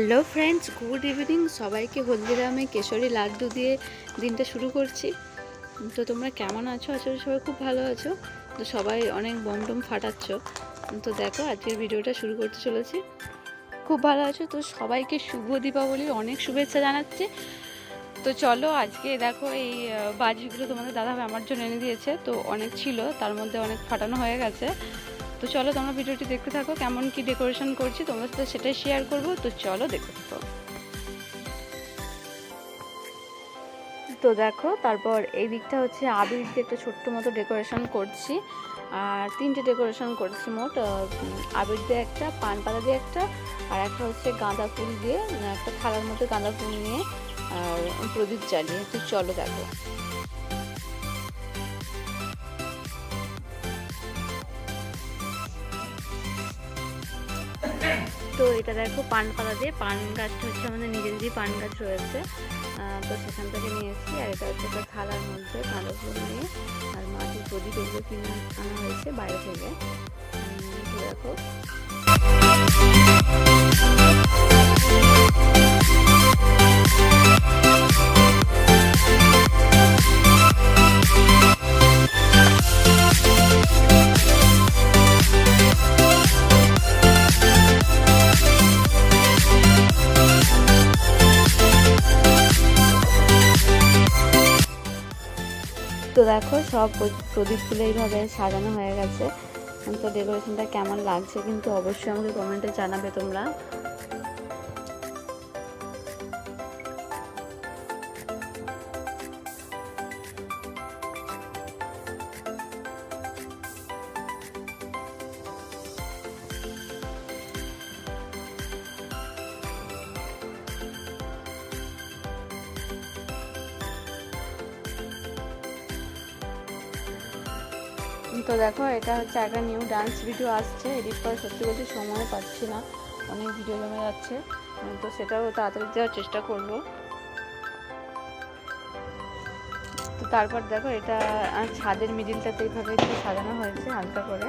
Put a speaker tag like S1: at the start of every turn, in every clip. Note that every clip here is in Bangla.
S1: Hello friends, good evening. সবাইকে হলদিরামে কেশরী লাড্ডু দিয়ে দিনটা শুরু করছি। তো তোমরা কেমন আছো? আছো সবাই খুব ভালো আছো। তো সবাই অনেক বম টম ফাটাচ্ছ। তো দেখো, আজকের ভিডিওটা শুরু করতে চলেছি। খুব ভালো আছো? তো সবাইকে শুভ দীপাবলি, অনেক শুভেচ্ছা জানাচ্ছি। তো চলো, আজকে দেখো এই বাজিগুলো তোমাদের দাদাভাই আমার জন্য এনে দিয়েছে। তো অনেক ছিল, তার মধ্যে অনেক ফাটানো হয়ে গেছে। তো চলো তোমরা ভিডিওটি দেখতে থাকো, কেমন কি ডেকোরেশন করছি তোমাদের সাথে সেটাই শেয়ার করব, তো চলো দেখতে থাকো। তো দেখো, তারপর এই দিকটা হচ্ছে আবির দিয়ে একটা ছোট্ট মতো ডেকোরেশন করছি, আর তিনটে ডেকোরেশন করছি মোট আবির দিয়ে একটা পান পাতা দিয়ে একটা, আর একটা হচ্ছে গাঁদা ফুল দিয়ে, একটা থালার মতো গাঁদা ফুল নিয়ে আর প্রদীপ জ্বালিয়ে, তো চলো দেখো। তো এটা দেখো পান পাতা দিয়ে পান গাছটা হচ্ছে আমাদের নিজেদেরই পান গাছ রয়েছে। তো সেখান থেকে নিয়ে এসেছি, আর এটা হচ্ছে একটা থালার মধ্যে ভালো ফুল নিয়ে, আর মাটির প্রদীপ এগুলো কিনে আনা হয়েছে বাইরে থেকে। দেখো। তো দেখো, সব প্রদীপ প্রদীপগুলো এইভাবে সাজানো হয়ে গেছে। তো ডেকোরেশনটা কেমন লাগছে কিন্তু অবশ্যই আমাকে কমেন্টে জানাবে তোমরা। তো দেখো, এটা হচ্ছে একটা নিউ ডান্স ভিডিও আসছে। এডিট করার সত্যি বলতে সময় পাচ্ছি না। অনেক ভিডিও জমে যাচ্ছে। তো সেটাও তাড়াতাড়ি দেওয়ার চেষ্টা করব। তো তারপর দেখো, এটা ছাদের মিডিলটাতে এইভাবে সাজানো হয়েছে হালকা করে।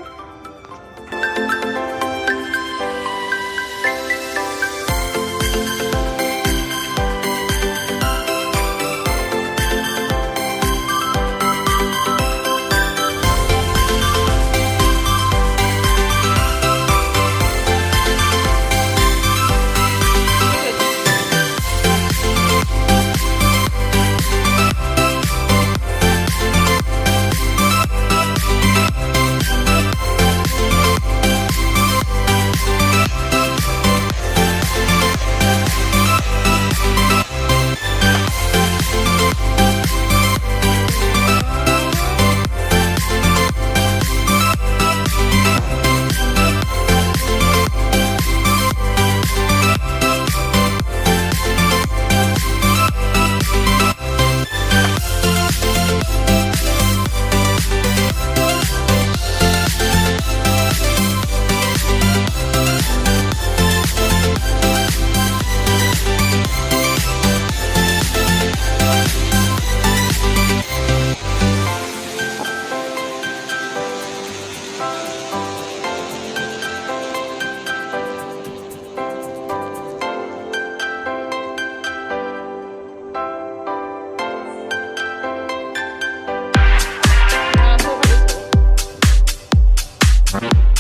S1: Thank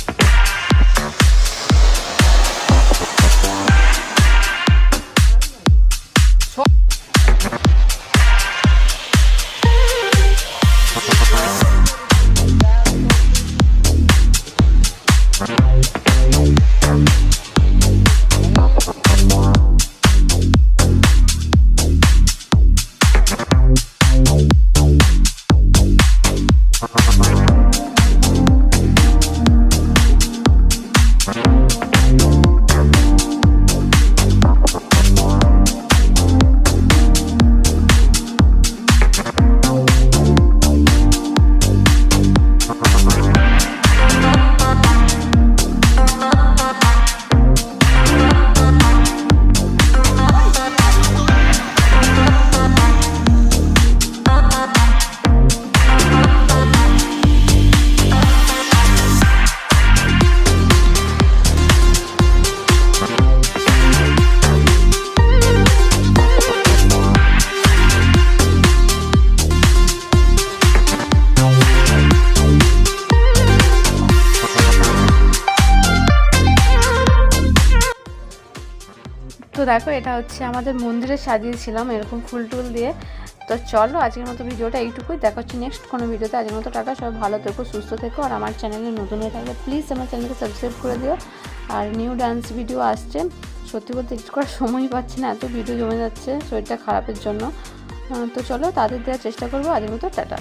S1: তো দেখো, এটা হচ্ছে আমাদের মন্দিরে সাজিয়েছিলাম এরকম ফুল টুল দিয়ে। তো চলো, আজকের মতো ভিডিওটা এইটুকুই। দেখা হচ্ছে নেক্সট কোনো ভিডিওতে। আজকের মতো টাটা, সবাই ভালো থেকো, সুস্থ থেকো। আর আমার চ্যানেলে নতুন হয়ে থাকলে প্লিজ আমার চ্যানেলকে সাবস্ক্রাইব করে দিও। আর নিউ ডান্স ভিডিও আসছে। সত্যি বলতে এডিট করার সময়ই পাচ্ছি না, এত ভিডিও জমে যাচ্ছে শরীরটা খারাপের জন্য। তো চলো, তাদের দেওয়ার চেষ্টা করব। আজকের মতো টাটা।